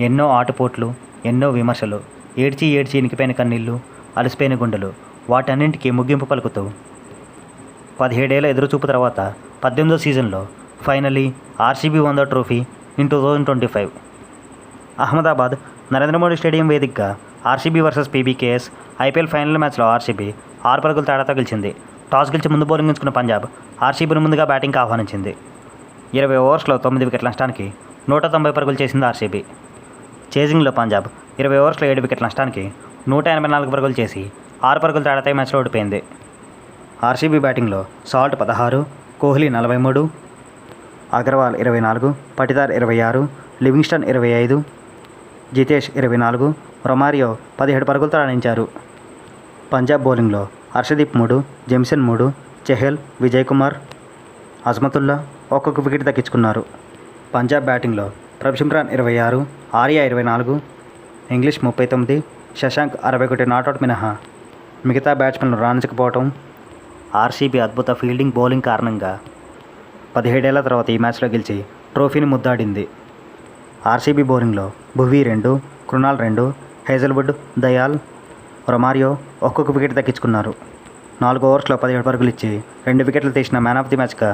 ఎన్నో ఆటుపోట్లు ఎన్నో విమర్శలు ఏడ్చి ఏడ్చి ఇనికిపోయిన కన్నీళ్ళు అలసిపోయిన గుండెలు వాటన్నింటికీ ముగింపు పలుకుతూ. పదిహేడేళ్ళ ఎదురుచూపు తర్వాత పద్దెనిమిదో సీజన్లో ఫైనలీ ఆర్సీబీ వంద trophy in two thousand twenty five. Ahmedabad Narendra Modi stadium వేదికగా RCB versus PBKS IPL final మ్యాచ్లో ఆర్సీబీ ఆరు పరుగుల తేడాతో గెలిచింది టాస్ గెలిచి ముందు బౌలింగ్ ఎంచుకున్న పంజాబ్ ఆర్సీబీని ముందుగా బ్యాటింగ్కి ఆహ్వానించింది. ఇరవై ఓవర్స్లో తొమ్మిది వికెట్ల నష్టానికి నూట తొంభై పరుగులు చేసింది ఆర్సీబీ. చేజింగ్లో పంజాబ్ ఇరవై ఓవర్స్లో ఏడు వికెట్ల నష్టానికి నూట ఎనభై నాలుగు పరుగులు చేసి ఆరు పరుగులు తేడాతో మ్యాచ్లో ఓడిపోయింది. ఆర్సీబీ బ్యాటింగ్లో సాల్ట్ పదహారు కోహ్లీ నలభై మూడు అగర్వాల్ ఇరవై నాలుగు పటిదార్ ఇరవై ఆరు లివింగ్స్టన్ ఇరవై ఐదు జితేష్ ఇరవై నాలుగు రొమారియో పదిహేడు పరుగులతో రాణించారు. పంజాబ్ బౌలింగ్లో హర్షదీప్ మూడు జెమ్సన్ మూడు చెహెల్ విజయ్ కుమార్ అజ్మతుల్లా ఒక్కొక్క వికెట్ దక్కించుకున్నారు. పంజాబ్ బ్యాటింగ్లో ప్రభిసిమ్రాన్ ఇరవై ఆరు ఆర్యా ఇరవై నాలుగు ఇంగ్లీష్ ముప్పై తొమ్మిది శశాంక్ అరవై ఒకటి నాట్అవుట్ మినహా. మిగతా బ్యాట్స్మెన్లు రాణించకపోవటం ఆర్సీబీ అద్భుత ఫీల్డింగ్ బౌలింగ్ కారణంగా. పదిహేడేళ్ళ తర్వాత ఈ మ్యాచ్లో గెలిచి ట్రోఫీని ముద్దాడింది. ఆర్సీబీ బౌలింగ్లో భువీ రెండు కృణాల్ రెండు హేజల్వుడ్ దయాల్ రొమారియో ఒక్కొక్క వికెట్ దక్కించుకున్నారు. నాలుగు ఓవర్స్లో పదిహేడు పరుగులు ఇచ్చి రెండు వికెట్లు తీసిన మ్యాన్ ఆఫ్ ది మ్యాచ్గా